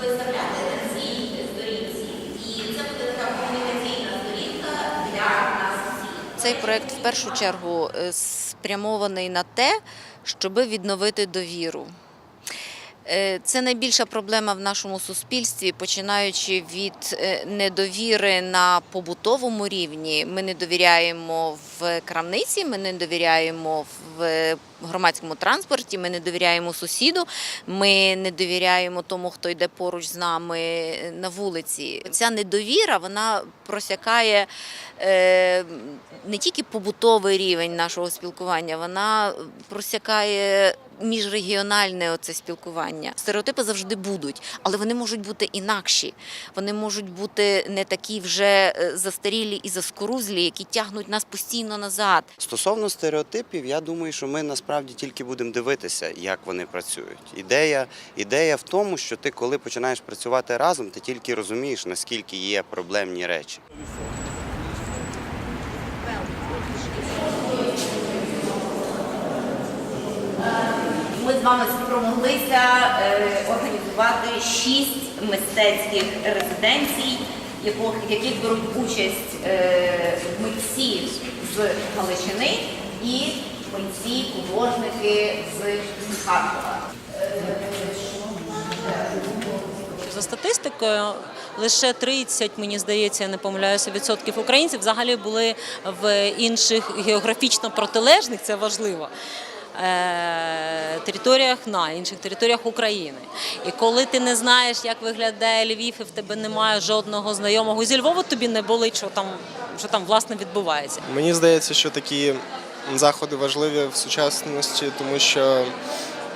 виставляти на цій сторінці. І це буде така комунікаційна сторінка для нас. Цей проект в першу чергу е, спрямований на те, щоб відновити довіру. Е, Це найбільша проблема в нашому суспільстві, починаючи від е, недовіри на побутовому рівні. Ми не довіряємо в крамниці, ми не довіряємо в громадському транспорті, ми не довіряємо сусіду, ми не довіряємо тому, хто йде поруч з нами на вулиці. Ця недовіра вона просякає е, не тільки побутовий рівень нашого спілкування, вона просякає міжрегіональне оце спілкування. Стереотипи завжди будуть, але вони можуть бути інакші. Вони можуть бути не такі вже е, застарілі і заскорузлі, які тягнуть нас постійно назад. Стосовно стереотипів, я думаю, що ми насправді тільки будемо дивитися, як вони працюють. Ідея, ідея в тому, що ти, коли починаєш працювати разом, ти тільки розумієш, наскільки є проблемні речі. З вами спромоглися е, організувати шість мистецьких резиденцій, в яких беруть участь е, митці з Галичини і митці, художники з Харкова. За статистикою, лише 30, мені здається, я не помиляюся, відсотків українців взагалі були в інших географічно протилежних, це важливо. Е, Територіях на інших територіях України. І коли ти не знаєш, як виглядає Львів, і в тебе немає жодного знайомого зі Львова, тобі не болить, що там, що там власне відбувається. Мені здається, що такі заходи важливі в сучасності, тому що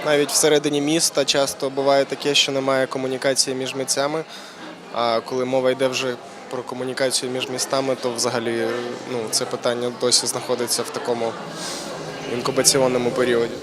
навіть всередині міста часто буває таке, що немає комунікації між митцями. А коли мова йде вже про комунікацію між містами, то взагалі ну, це питання досі знаходиться в такому інкубаційному періоді.